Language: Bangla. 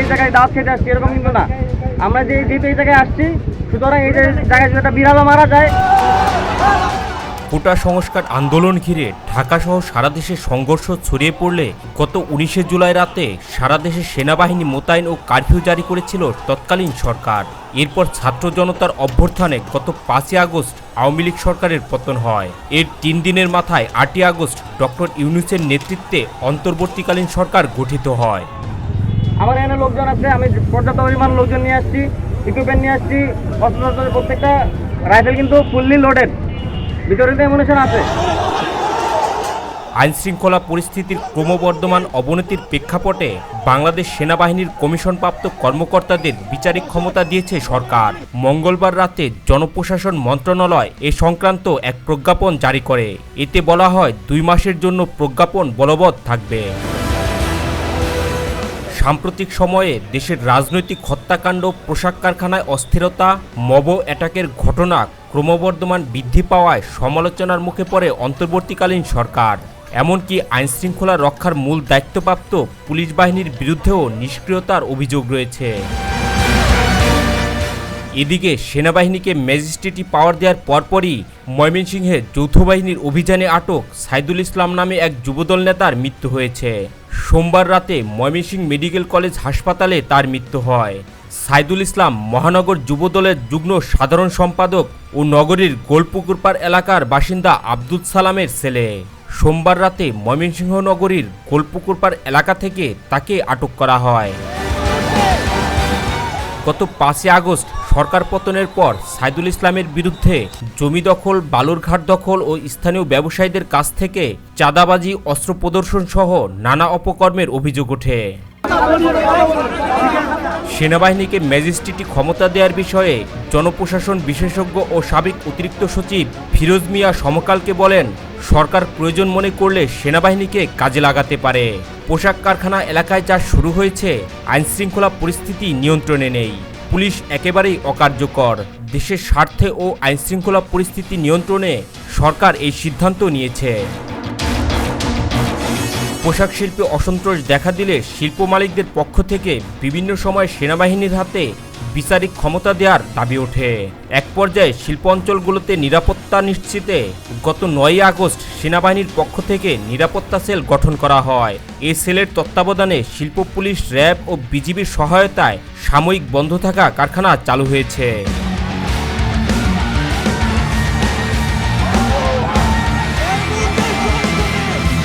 এই জায়গায় দাঁত খেতে আসছি এরকম কিন্তু না। আমরা যে যেহেতু এই জায়গায় আসছি, সুতরাং এই জায়গায় যদি একটা বিড়ালও মারা যায়। কোটা সংস্কার আন্দোলন ঘিরে ঢাকাসহ সারা দেশে সংঘর্ষ ছড়িয়ে পড়লে গত উনিশে জুলাই রাতে সারা দেশে সেনাবাহিনী মোতায়েন ও কারফিউ জারি করেছিল তৎকালীন সরকার। এরপর ছাত্র জনতার অভ্যর্থানে গত পাঁচই আগস্ট আওয়ামী লীগ সরকারের পতন হয়। এর তিন দিনের মাথায় আটই আগস্ট ডক্টর ইউনুসের নেতৃত্বে অন্তর্বর্তীকালীন সরকার গঠিত হয়। আমার এখানে লোকজন আছে, আমি পর্যাপ্ত পরিমাণ লোকজন নিয়ে আসছি ইকুইপমেন্ট নিয়ে আসছি অস্ত্র প্রত্যেকটা রাইফেল কিন্তু ফুললি লোডেড ভিতরে এমুনেশন আছে। আইনশৃঙ্খলা পরিস্থিতির ক্রমবর্ধমান অবনতির প্রেক্ষাপটে বাংলাদেশ সেনাবাহিনীর কমিশনপ্রাপ্ত কর্মকর্তাদের বিচারিক ক্ষমতা দিয়েছে সরকার। মঙ্গলবার রাতে জনপ্রশাসন মন্ত্রণালয় এ সংক্রান্ত এক প্রজ্ঞাপন জারি করে। এতে বলা হয়, দুই মাসের জন্য প্রজ্ঞাপন বলবৎ থাকবে। সাম্প্রতিক সময়ে দেশের রাজনৈতিক হত্যাকাণ্ড, পোশাক কারখানায় অস্থিরতা, মব অ্যাটাকের ঘটনা ক্রমবর্ধমান বৃদ্ধি পাওয়ায় সমালোচনার মুখে পড়ে অন্তর্বর্তীকালীন সরকার। এমনকি আইনশৃঙ্খলা রক্ষার মূল দায়িত্বপ্রাপ্ত পুলিশ বাহিনীর বিরুদ্ধেও নিষ্ক্রিয়তার অভিযোগ রয়েছে। এদিকে সেনাবাহিনীকে ম্যাজিস্ট্রেটি পাওয়ার দেওয়ার পরপরই ময়মনসিংহে যৌথ বাহিনীর অভিযানে আটক সাইদুল ইসলাম নামে এক যুবদল নেতার মৃত্যু হয়েছে। সোমবার রাতে ময়মনসিংহ মেডিকেল কলেজ হাসপাতালে তার মৃত্যু হয়। সাইদুল ইসলাম মহানগর যুবদলের যুগ্ম সাধারণ সম্পাদক ও নগরীর গোলপুকুরপাড় এলাকার বাসিন্দা আব্দুল সালামের ছেলে। সোমবার রাতে ময়মনসিংহ নগরীর গোলপুকুরপাড় এলাকা থেকে তাকে আটক করা হয়। গত পাঁচই আগস্ট সরকার পতনের পর সাইদুল ইসলামের বিরুদ্ধে জমি দখল, বালুরঘাট দখল ও স্থানীয় ব্যবসায়ীদের কাছ থেকে চাঁদাবাজি, অস্ত্র প্রদর্শন সহ নানা অপকর্মের অভিযোগ ওঠে। সেনাবাহিনীকে ম্যাজিস্ট্রেটি ক্ষমতা দেওয়ার বিষয়ে জনপ্রশাসন বিশেষজ্ঞ ও সাবেক অতিরিক্ত সচিব ফিরোজ মিয়া সমকালকে বলেন, সরকার প্রয়োজন মনে করলে সেনাবাহিনীকে কাজে লাগাতে পারে। পোশাক কারখানা এলাকায় যা শুরু হয়েছে, আইনশৃঙ্খলা পরিস্থিতি নিয়ন্ত্রণে নেই। পুলিশ একেবারেই অকার্যকর। দেশের স্বার্থে ও আইনশৃঙ্খলা পরিস্থিতি নিয়ন্ত্রণে সরকার এই সিদ্ধান্ত নিয়েছে। পোশাক শিল্পে অসন্তোষ দেখা দিলে শিল্প মালিকদের পক্ষ থেকে বিভিন্ন সময় সেনাবাহিনীর হাতে বিচারিক ক্ষমতা দেওয়ার দাবি ওঠে। এক পর্যায়ে শিল্প অঞ্চলগুলোতে নিরাপত্তা নিশ্চিতে গত নয়ই আগস্ট সেনাবাহিনীর পক্ষ থেকে নিরাপত্তা সেল গঠন করা হয়। এই সেলের তত্ত্বাবধানে শিল্প পুলিশ, র্যাব ও বিজিবির সহায়তায় সাময়িক বন্ধ থাকা কারখানা চালু হয়েছে।